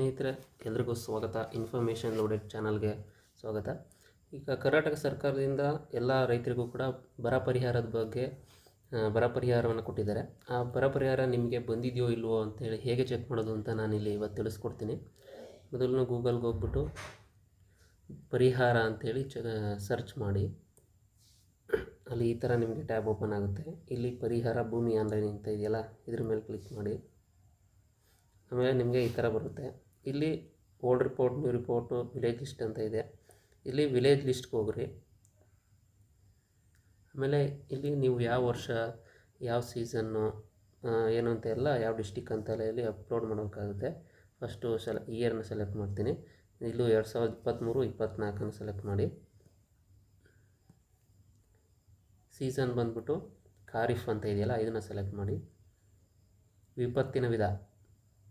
ಸ್ನೇಹಿತರೆ, ಎಲ್ರಿಗೂ ಸ್ವಾಗತ. ಇನ್ಫಾರ್ಮೇಷನ್ ಲೋಡೆಡ್ ಚಾನಲ್ಗೆ ಸ್ವಾಗತ. ಈಗ ಕರ್ನಾಟಕ ಸರ್ಕಾರದಿಂದ ಎಲ್ಲ ರೈತರಿಗೂ ಕೂಡ ಬರ ಪರಿಹಾರದ ಬಗ್ಗೆ ಬರ ಪರಿಹಾರವನ್ನು ಕೊಟ್ಟಿದ್ದಾರೆ. ಆ ಬರ ಪರಿಹಾರ ನಿಮಗೆ ಬಂದಿದೆಯೋ ಇಲ್ವೋ ಅಂತೇಳಿ ಹೇಗೆ ಚೆಕ್ ಮಾಡೋದು ಅಂತ ನಾನಿಲ್ಲಿ ಇವತ್ತು ತಿಳಿಸ್ಕೊಡ್ತೀನಿ. ಮೊದಲು ಗೂಗಲ್ಗೆ ಹೋಗ್ಬಿಟ್ಟು ಪರಿಹಾರ ಅಂಥೇಳಿ ಚ ಸರ್ಚ್ ಮಾಡಿ. ಅಲ್ಲಿ ಈ ಥರ ನಿಮಗೆ ಟ್ಯಾಬ್ ಓಪನ್ ಆಗುತ್ತೆ. ಇಲ್ಲಿ ಪರಿಹಾರ ಭೂಮಿ ಆನ್ಲೈನ್ ಅಂತ ಇದೆಯಲ್ಲ, ಇದ್ರ ಮೇಲೆ ಕ್ಲಿಕ್ ಮಾಡಿ. ಆಮೇಲೆ ನಿಮಗೆ ಈ ಥರ ಬರುತ್ತೆ. ಇಲ್ಲಿ old report, new report, village list ಅಂತ ಇದೆ. ಇಲ್ಲಿ ವಿಲೇಜ್ ಲಿಸ್ಟ್ಗೆ ಹೋಗ್ರಿ. ಆಮೇಲೆ ಇಲ್ಲಿ ನೀವು ಯಾವ ವರ್ಷ, ಯಾವ ಸೀಸನ್ನು ಏನು ಅಂತ ಎಲ್ಲ ಯಾವ ಡಿಸ್ಟಿಕ್ ಅಂತೆಲ್ಲ ಇಲ್ಲಿ ಅಪ್ಲೋಡ್ ಮಾಡಬೇಕಾಗುತ್ತೆ. ಫಸ್ಟು ಸೆಲ ಇಯರ್ನ ಸೆಲೆಕ್ಟ್ ಮಾಡ್ತೀನಿ. ಇಲ್ಲೂ ಎರಡು ಸಾವಿರದ ಇಪ್ಪತ್ತ್ಮೂರು ಇಪ್ಪತ್ತ್ನಾಲ್ಕನ್ನು ಸೆಲೆಕ್ಟ್ ಮಾಡಿ. ಸೀಸನ್ ಬಂದ್ಬಿಟ್ಟು ಖಾರಿಫ್ ಅಂತ ಇದೆಯಲ್ಲ, ಇದನ್ನು ಸೆಲೆಕ್ಟ್ ಮಾಡಿ. ವಿಪತ್ತಿನ ವಿಧ.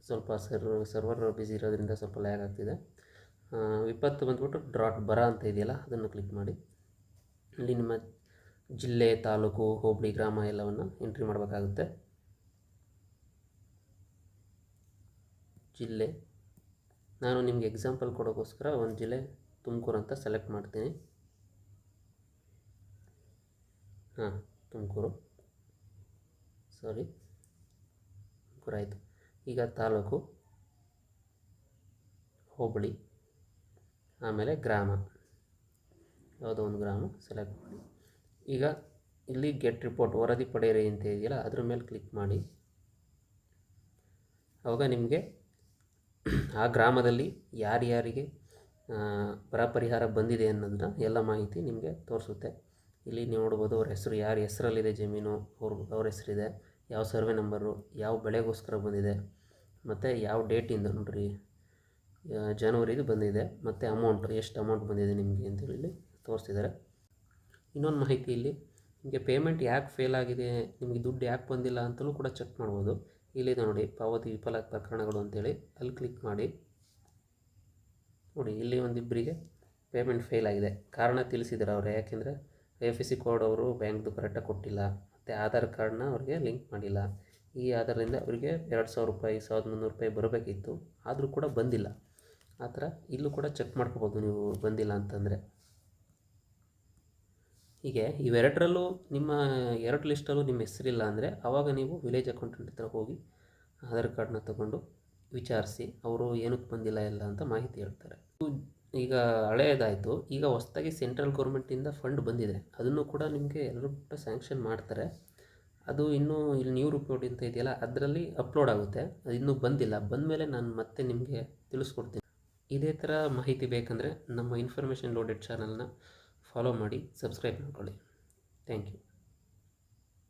ಸ್ವಲ್ಪ ಸರ್ವರ್ ಸರ್ವರ್ ಬ್ಯುಸಿ ಇರೋದ್ರಿಂದ ಸ್ವಲ್ಪ ಲ್ಯಾಗ್ ಆಗ್ತಿದೆ. ವಿಪತ್ತು ಬಂದುಬಿಟ್ಟು ಡ್ರಾಟ್ ಬರ ಅಂತ ಇದೆಯಲ್ಲ, ಅದನ್ನು ಕ್ಲಿಕ್ ಮಾಡಿ. ಇಲ್ಲಿ ನಿಮ್ಮ ಜಿಲ್ಲೆ, ತಾಲೂಕು, ಹೋಬಳಿ, ಗ್ರಾಮ ಎಲ್ಲವನ್ನು ಎಂಟ್ರಿ ಮಾಡಬೇಕಾಗುತ್ತೆ. ಜಿಲ್ಲೆ. ನಾನು ನಿಮಗೆ ಎಕ್ಸಾಂಪಲ್ ಕೊಡೋಕ್ಕೋಸ್ಕರ ಒಂದು ಜಿಲ್ಲೆ ತುಮಕೂರು ಅಂತ ಸೆಲೆಕ್ಟ್ ಮಾಡ್ತೀನಿ. ಹಾಂ, ತುಮಕೂರು. ಸಾರಿ ತುಮಕೂರು ಆಯಿತು. ಈಗ ತಾಲೂಕು ಹೋಬಳಿ, ಆಮೇಲೆ ಗ್ರಾಮ. ಯಾವುದೋ ಒಂದು ಗ್ರಾಮ ಸೆಲೆಕ್ಟ್ ಮಾಡಿ. ಈಗ ಇಲ್ಲಿ ಗೆಟ್ ರಿಪೋರ್ಟ್ ವರದಿ ಪಡೆಯಿರಿ ಅಂತ ಇದೆಯಲ್ಲ, ಅದ್ರ ಮೇಲೆ ಕ್ಲಿಕ್ ಮಾಡಿ. ಆವಾಗ ನಿಮಗೆ ಆ ಗ್ರಾಮದಲ್ಲಿ ಯಾರ್ಯಾರಿಗೆ ಬರ ಪರಿಹಾರ ಬಂದಿದೆ ಅನ್ನೋದನ್ನ ಎಲ್ಲ ಮಾಹಿತಿ ನಿಮಗೆ ತೋರಿಸುತ್ತೆ. ಇಲ್ಲಿ ನೀವು ನೋಡ್ಬೋದು ಅವ್ರ ಹೆಸರು, ಯಾರ ಹೆಸರಲ್ಲಿದೆ ಜಮೀನು, ಅವ್ರ ಅವ್ರ ಹೆಸರಿದೆ, ಯಾವ ಸರ್ವೆ ನಂಬರು, ಯಾವ ಬೆಳೆಗೋಸ್ಕರ ಬಂದಿದೆ ಮತ್ತು ಯಾವ ಡೇಟಿಂದ ನೋಡ್ರಿ? ಜನವರಿದು ಬಂದಿದೆ. ಮತ್ತು ಅಮೌಂಟ್ ಎಷ್ಟು ಅಮೌಂಟ್ ಬಂದಿದೆ ನಿಮಗೆ ಅಂತೇಳಿ ತೋರಿಸ್ತಿದ್ದಾರೆ ಇನ್ನೊಂದು ಮಾಹಿತಿ ಇಲ್ಲಿ, ನಿಮಗೆ ಪೇಮೆಂಟ್ ಯಾಕೆ ಫೇಲ್ ಆಗಿದೆ, ನಿಮಗೆ ದುಡ್ಡು ಯಾಕೆ ಬಂದಿಲ್ಲ ಅಂತಲೂ ಕೂಡ ಚೆಕ್ ಮಾಡ್ಬೋದು. ಇಲ್ಲಿದೆ ನೋಡಿ, ಪಾವತಿ ವಿಫಲ ಪ್ರಕರಣಗಳು ಅಂತೇಳಿ ಅಲ್ಲಿ ಕ್ಲಿಕ್ ಮಾಡಿ. ನೋಡಿ, ಇಲ್ಲಿ ಒಂದಿಬ್ಬರಿಗೆ ಪೇಮೆಂಟ್ ಫೇಲ್ ಆಗಿದೆ. ಕಾರಣ ತಿಳಿಸಿದ್ದಾರೆ ಅವರು, ಯಾಕೆಂದರೆ ಎಫ್ ಎಸ್ ಸಿ ಕೋಡ್ ಅವರು ಬ್ಯಾಂಕ್ದು ಕರೆಕ್ಟಾಗಿ ಕೊಟ್ಟಿಲ್ಲ. ಮತ್ತು ಆಧಾರ್ ಕಾರ್ಡನ್ನ ಅವ್ರಿಗೆ ಲಿಂಕ್ ಮಾಡಿಲ್ಲ. ಈ ಆಧಾರದಿಂದ ಅವರಿಗೆ ಎರಡು ಸಾವಿರ ರೂಪಾಯಿ, ಸಾವಿರದ ಮುನ್ನೂರು ರೂಪಾಯಿ ಬರಬೇಕಿತ್ತು. ಆದರೂ ಕೂಡ ಬಂದಿಲ್ಲ. ಆ ಥರ ಇಲ್ಲೂ ಕೂಡ ಚೆಕ್ ಮಾಡ್ಕೋಬೋದು ನೀವು ಬಂದಿಲ್ಲ ಅಂತಂದರೆ. ಹೀಗೆ ಇವೆರಡರಲ್ಲೂ ನಿಮ್ಮ, ಎರಡು ಲಿಸ್ಟಲ್ಲೂ ನಿಮ್ಮ ಹೆಸರಿಲ್ಲ ಅಂದರೆ ಆವಾಗ ನೀವು ವಿಲೇಜ್ ಅಕೌಂಟೆಂಟ್ ಹತ್ರ ಹೋಗಿ ಆಧಾರ್ ಕಾರ್ಡ್ನ ತಗೊಂಡು ವಿಚಾರಿಸಿ ಅವರು ಏನಕ್ಕೆ ಬಂದಿಲ್ಲ ಇಲ್ಲ ಅಂತ ಮಾಹಿತಿ ಹೇಳ್ತಾರೆ. ಈಗ ಹಳೆಯದಾಯಿತು ಈಗ ಹೊಸದಾಗಿ ಸೆಂಟ್ರಲ್ ಗೌರ್ಮೆಂಟಿಂದ ಫಂಡ್ ಬಂದಿದೆ. ಅದನ್ನು ಕೂಡ ನಿಮಗೆ ಎಲ್ಲರೂ ಕೂಡ ಸ್ಯಾಂಕ್ಷನ್ ಮಾಡ್ತಾರೆ. ಅದು ಇನ್ನೂ ಇಲ್ಲಿ ನ್ಯೂ ರಿಪೋರ್ಟ್ ಅಂತ ಇದೆಯಲ್ಲ, ಅದರಲ್ಲಿ ಅಪ್ಲೋಡ್ ಆಗುತ್ತೆ. ಅದು ಇನ್ನೂ ಬಂದಿಲ್ಲ. ಬಂದಮೇಲೆ ನಾನು ಮತ್ತೆ ನಿಮಗೆ ತಿಳಿಸ್ಕೊಡ್ತೀನಿ. ಇದೇ ಥರ ಮಾಹಿತಿ ಬೇಕಂದರೆ ನಮ್ಮ ಇನ್ಫಾರ್ಮೇಷನ್ ಲೋಡೆಡ್ ಚಾನಲ್ನ ಫಾಲೋ ಮಾಡಿ ಸಬ್ಸ್ಕ್ರೈಬ್ ಮಾಡ್ಕೊಳ್ಳಿ. Thank you